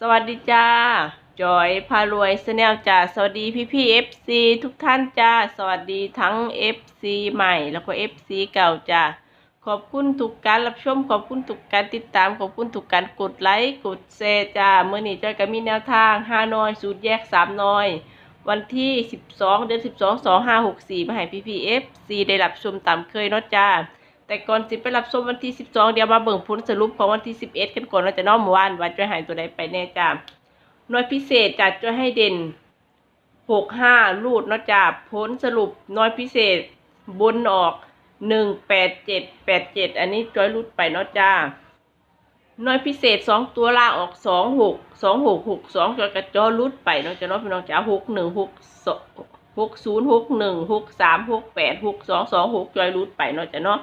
สวัสดีจ้า จอยพารวยสแนลจ้า สวัสดีพี่พี่เอฟซีทุกท่านจ้า สวัสดีทั้งเอฟซีใหม่แล้วก็เอฟซีเก่าจ้า ขอบคุณทุกการรับชม ขอบคุณทุกการติดตาม ขอบคุณทุกการกดไลค์ กดแชร์จ้า เมื่อนี้จอยก็มีแนวทางห้าน้อยสูตรแยกสามน้อย วันที่12เดือน12 2 5 6 4มาให้พี่พี่เอฟซีได้รับชมตามเคยเนาะจ้า แต่ก่อนสิไปรับชมวันที่ 12 เดี๋ยวมาเบิ่งผลสรุปของวันที่ 11 กันก่อนเราจะน้อมเมื่อวานว่าจะหายตัวใดไปแน่จ้าหน่วยพิเศษจัดจะให้เด่น 65 รูดเนาะจ้าผลสรุปหน่วยพิเศษบนออก 187 87 อันนี้จอยรูดไปเนาะจ้าหน่วยพิเศษ2ตัวล่างออก26 26 62จอยกระจอรูดไปเนาะจ้าเนาะพี่น้องจ้า61 62หกหกศูนย์หกหนึ่งหกสามหกแปดหกสองสองหกจอยรูดไปเนาะจ้ะเนาะ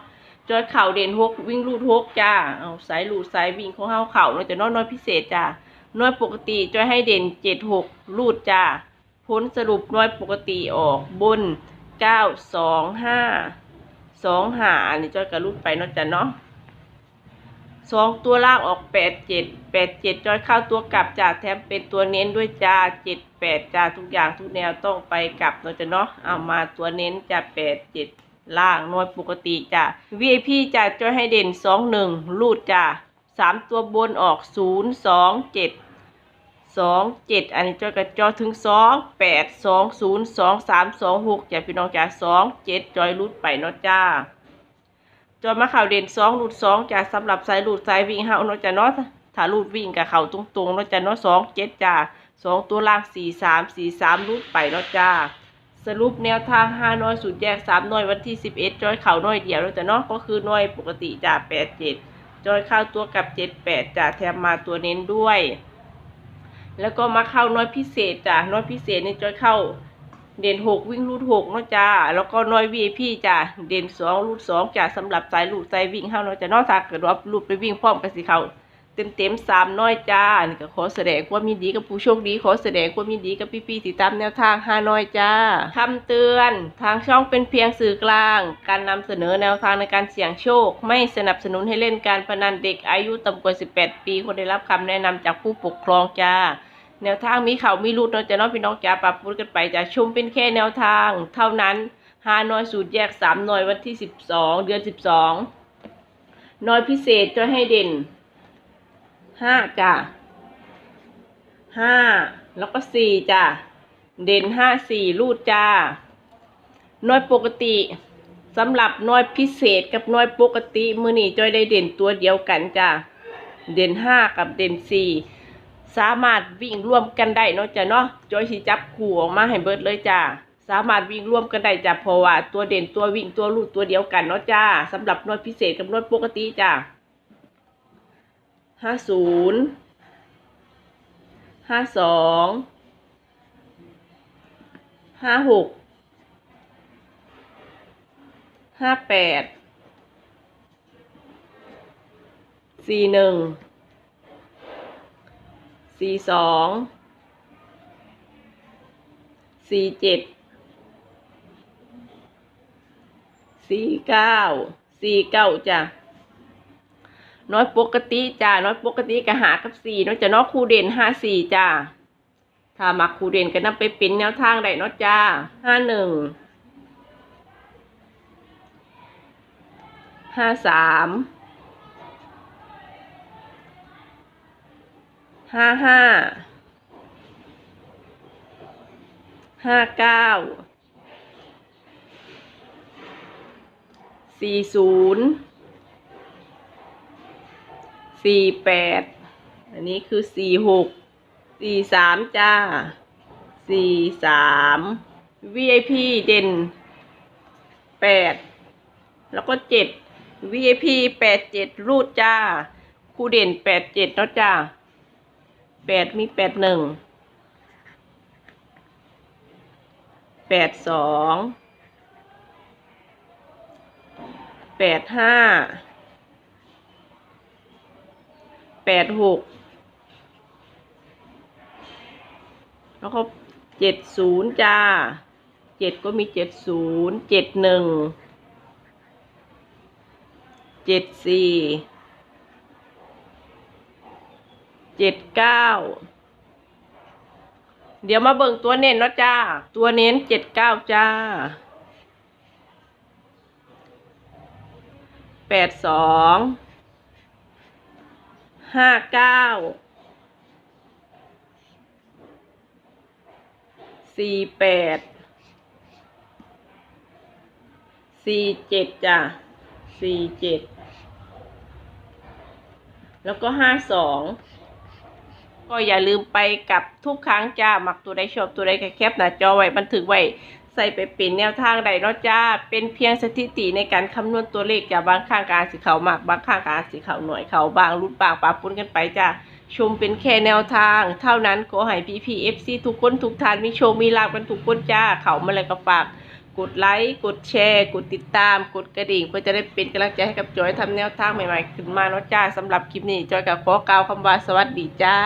จอยเข่าเด่นหกวิ่งรูดหกจ้า เอาสายรูดสายวิ่งของเฮาเข่าเนาะจ้ะเนาะน้อยพิเศษจ้าน้อยปกติจอยให้เด่นเจ็ดหกรูดจ้าพ้นสรุปน้อยปกติออกบนเก้าสองห้าสองหาอันนี้จอยกระรูดไปเนาะจ้ะเนาะสองตัวล่างออกแปดเจ็ดแปดเจ็ดจอยเข้าตัวกลับจากแถมเป็นตัวเน้นด้วยจ้าเจ็ดแปดจ้าทุกอย่างทุกแนวต้องไปกลับเนาะจ้ะเนาะเอามาตัวเน้นจะแปดเจ็ด ล่างน้อยปกติจ้า VIP จ้าจอยให้เด่นสองหนึ่งรูดจ้าสามตัวบนออกศูนย์สองเจ็ดสองเจ็ดอันนี้จอยกระจอถึงสองแปดสองศูนย์สองสามสองหกจ้าพี่น้องจ้าสองเจ็ดจอยรูดไปเนาะจ้าจอมาข่าวเด่นสองรูดสองจ้าสำหรับสายรูดสายวิ่งเฮาเนาะจ้ะเนาะถ้ารูดวิ่งกับเข่าตรงๆเนาะจ้ะเนาะสองเจ็ดจ้าสองตัวล่างสี่สามสี่สามรูดไปเนาะจ้า สรุปแนวทางห้าน้อยสูตรแยกสามน้อยวันที่สิบเอ็ดจอยเข่าน้อยเดียวเนาะจ้ะเนาะก็คือน้อยปกติจ้าแปดเจ็ดจอยเข้าตัวกับเจ็ดแปดจ้าแถมมาตัวเน้นด้วย แล้วก็มาเข้าน้อยพิเศษจ้าน้อยพิเศษนี่จอยเข้าเด่นหกวิ่งรูดหกเนาะจ้าแล้วก็น้อยวีพี่จ้าเด่นสองรูดสองจ้าสำหรับสายรูดสายวิ่งเฮาเนาะจ้าเนอกจากเกิดว่ารูดไปวิ่งพร้อมกันสิเขา เต็มเต็มๆสามน้อยจ้านี่ก็ขอแสดงความยินดีกับผู้โชคดี ขอแสดงความยินดีกับพี่ๆติดตามแนวทางห้าน้อยจ้าคำเตือน ทางช่องเป็นเพียงสื่อกลาง การนำเสนอแนวทางในการเสี่ยงโชค ไม่สนับสนุนให้เล่นการพนันเด็กอายุต่ำกว่า 18 ปีควรได้รับคำแนะนำจากผู้ปกครองจ้าแนวทางมีเขามีรูดเนาะจะน้องพี่น้องจ๋าปรับปรุงกันไปจะชมเป็นแค่แนวทาง เท่านั้นหาน้อยสูตรแยกสามหน่วยวันที่สิบสองเดือนสิบสองน้อยพิเศษจะให้เด่น ห้าจ้ะห้าแล้วก็สี่จ้ะเด่นห้าสี่รูดจ้าน้อยปกติสำหรับน้อยพิเศษกับน้อยปกติมือนี่จอยได้เด่นตัวเดียวกันจ้ะเด่นห้ากับเด่นสี่สามารถวิ่งร่วมกันได้เนาะจ้ะเนาะจอยสิจับคู่ออกมาให้เบิดเลยจ้าสามารถวิ่งร่วมกันได้จ้ะเพราะว่าตัวเด่นตัววิ่งตัวลูดตัวเดียวกันเนาะจ้าสำหรับหน่วยพิเศษกับหน่วยปกติจ้า ห้าศูนย์ห้าสองห้าหกห้าแปดสี่หนึ่งสี่สองสี่เจ็ดสี่เก้าสี่เก้าจ้ะ น้อยปกติจ้ะน้อยปกติก็หากับสี่เนาะจ้ะเนาะครูเด่นห้าสี่จ้ะถ้ามักคูเด่นก็นำไปเป็นแนวทางได้เนาะจ้าห้าหนึ่งห้าสามห้าห้าห้าเก้าสี่ศูนย์ สี่แปดอันนี้คือสี่หกสี่สามจ้าสี่สาม VIP เด่นแปดแล้วก็เจ็ด VIP แปดเจ็ดรูดจ้าคูเด่นแปดเจ็ดเนาะจ้าแปดมีแปดหนึ่งแปดสองแปดห้า แปดหกแล้วก็เจ็ดศูนย์จ้าเจ็ดก็มีเจ็ดศูนย์เจ็ดหนึ่งเจ็ดสี่เเจ็ดเก้าเดี๋ยวมาเบิ่งตัวเน้นเนาะจ้า ตัวเน้นเจ็ดเก้าจ้าแปดสอง ห้าเก้าสี่แปดสี่เจ็ดจ้ะสี่เจ็ดแล้วก็ห้าสองก็อย่าลืมไปกับทุกครั้งจ้า มักตัวใดชอบตัวใดแคปหน้าจอไว้บันทึกไว้ ใส่ไปเป็นแนวทางใดเนาะจ้า เป็นเพียงสถิติในการคำนวณตัวเลขจ้าบางข้างกอาสีขาวมาก บางข้างกอาสีขาหน่อยเขาบางรุดบางปาปุ้นกันไปจ้าชมเป็นแค่แนวทาง เท่านั้นขอให้พีพีเอฟซีทุกคนทุกทานมีโชคมีลาภกันทุกคนจ้า เขามาเลยก็ฝากกดไลค์กดแชร์ กดติดตาม กดกระดิ่งเพื่อจะได้เป็นกำลังใจให้กับจอยทำแนวทางใหม่ๆ ขึ้นมาเนาะจ้าสำหรับคลิปนี้จอยกับขอกล่าวคำว่าสวัสดีจ้า